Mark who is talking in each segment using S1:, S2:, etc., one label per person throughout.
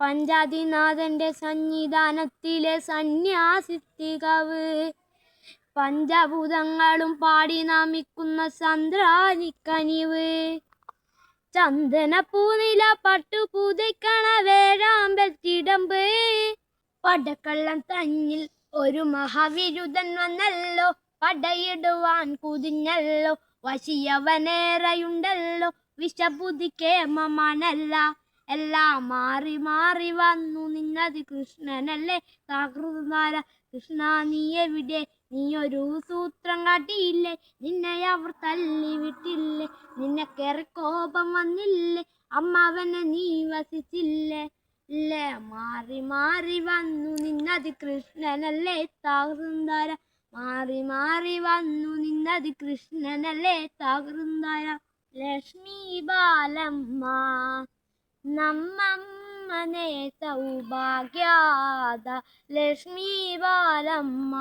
S1: പഞ്ചാതിനാഥന്റെ സന്നിധാനത്തിലെ സന്യാസിത്തികവ്. പഞ്ചഭൂതങ്ങളും പാടി നാമിക്കുന്ന സന്ദ്രാനിക്കനിവ് ചന്ദനപ്പൂനില പട്ടുപൂതയ്ക്കണ പട്ടു പുതയ്ക്കണ വേഴാമ്പൽത്തിടമ്പ് പടക്കള്ളം തന്നിൽ ഒരു മഹാവിരുദ്ധൻ വന്നല്ലോ. പടയിടുവാൻ കുതിഞ്ഞല്ലോ. വശിയവനേറെയുണ്ടല്ലോ. വിഷബുദ്ധിക്കേ മമനല്ല എല്ലാം മാറി മാറി വന്നു. നിന്നത് കൃഷ്ണനല്ലേ? താകൃതാര കൃഷ്ണ നീ എവിടെ? നീ ഒരു സൂത്രം കാട്ടിയില്ലേ? നിന്നെ അവർ തല്ലി വിട്ടില്ലേ നിന്നെ കയറി കോപം വന്നില്ലേ? അമ്മാവനെ നീ വസിച്ചില്ലേ? ഇല്ലേ മാറി മാറി വന്നു. നിന്നത് കൃഷ്ണനല്ലേ? താകൃന്താര മാറി മാറി വന്നു. നിന്നത് കൃഷ്ണനല്ലേ? താകൃന്താര ലക്ഷ്മി ബാലമ്മ. നമ്മമ്മനെ സൗഭാഗ്യാദ ലക്ഷ്മി ബാലമ്മ.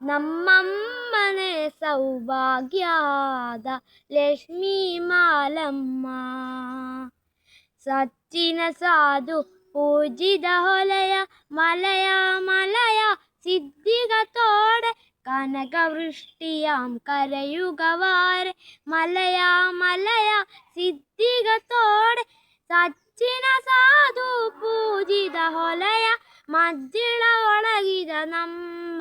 S1: നമ്മമ്മനെ സൗഭാഗ്യാദ ലക്ഷ്മി മാലമ്മ സച്ചിന സാധു പൂജിത ഹൊലയ മലയ മലയ സിദ്ധികത്തോടെ കനകവൃഷ്ടിയാം കരയുകവാരെ മലയാ മലയ സിദ്ധികത്തോടെ പൂജിത ഹൊലയ മജ്ജിള ഒളകിത നമ്മ